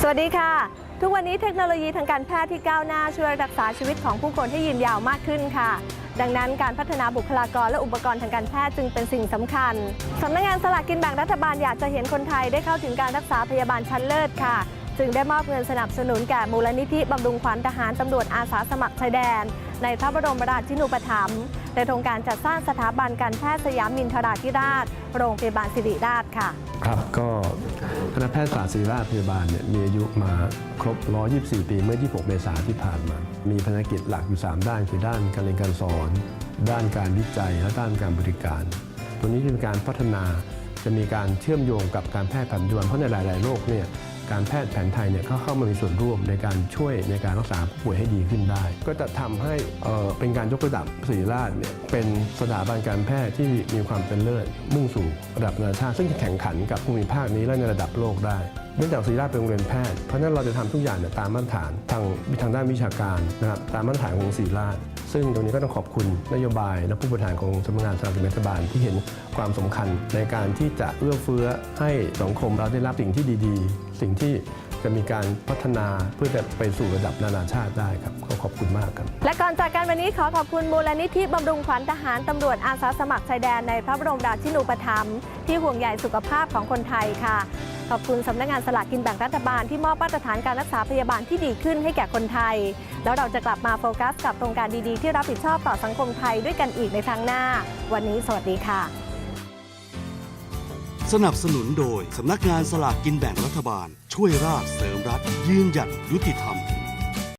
สวัสดีค่ะ ทุกวันนี้เทคโนโลยีทางการแพทย์ที่ก้าวหน้าช่วยรักษาชีวิตของผู้คนให้ยืนยาวมากขึ้นค่ะ ดังนั้นการพัฒนาบุคลากรและอุปกรณ์ทางการแพทย์จึงเป็นสิ่งสำคัญสำนักงานสลากกินแบ่งรัฐบาลอยากจะเห็นคนไทยได้เข้าถึงการรักษาพยาบาลชั้นเลิศค่ะ จึงได้มอบเงินสนับสนุนแก่มูลนิธิบำรุงขวัญทหารตำรวจอาสาสมัครชายแดน ในพระบรมราชินูปถัมภ์ในโครงการจัดสร้างสถาบันการแพทย์สยามมินทราธิราช โรงพยาบาลศิริราชค่ะ ครับก็คณะแพทยศาสตร์ศิริราชพยาบาลเนี่ยมีอายุมาครบ 124 ปีเมื่อ 26 เมษายนที่ผ่านมา มีภารกิจหลักอยู่ 3 ด้านคือด้านการเรียนการสอน ด้านการวิจัยและด้านการบริการ ตัวนี้เป็นการพัฒนาจะมีการเชื่อมโยงกับการแพทย์แผนปัจจุบันเพราะในหลาย ๆ โรคเนี่ย การแพทย์แผนไทยเนี่ยเขาเข้ามามีส่วนร่วมในการช่วยในการรักษาผู้ป่วยให้ดีขึ้นได้ ก็จะทำให้เอ่อเป็นการยกระดับศริราชเนี่ยเป็นสถาบันการแพทย์ที่มีความเป็นเลิศมุ่งสู่ระดับนานาชาติซึ่งจะแข่งขันกับภูมิภาคนี้และในระดับโลกได้เนื่องจากศริราชเป็นโรงเรียนแพทย์เพราะนั้นเราจะทำทุกอย่างเนี่ยตามมาตรฐานทางทางด้านวิชาการนะครับตามมาตรฐานของศริราช ซึ่งตรงนี้ก็ต้องขอบคุณนโยบายและผู้บริหารของสำนักงานสลากกินแบ่งรัฐบาลที่เห็นความสำคัญในการที่จะเอื้อเฟื้อให้สังคมเราได้รับสิ่งที่ดี ๆ สิ่งที่จะมีการพัฒนาเพื่อจะไปสู่ระดับนานาชาติได้ครับก็ขอบคุณมากครับ และก่อนจากกันวันนี้ขอขอบคุณมูลนิธิบำรุงขวัญทหารตำรวจอาสาสมัครชายแดนในพระบรมราชินูปถัมภ์ที่ห่วงใยสุขภาพของคนไทยค่ะ ขอบคุณสำนักงานสลากกินแบ่งรัฐบาลที่มอบมาตรฐานการรักษาพยาบาลที่ดีขึ้นให้แก่คนไทย แล้วเราจะกลับมาโฟกัสกับโครงการดีๆ ที่รับผิดชอบต่อสังคมไทยด้วยกันอีกในครั้งหน้า วันนี้สวัสดีค่ะ สนับสนุนโดยสำนักงานสลากกินแบ่งรัฐบาล ช่วยราชเสริมรัฐ ยืนหยัดยุติธรรม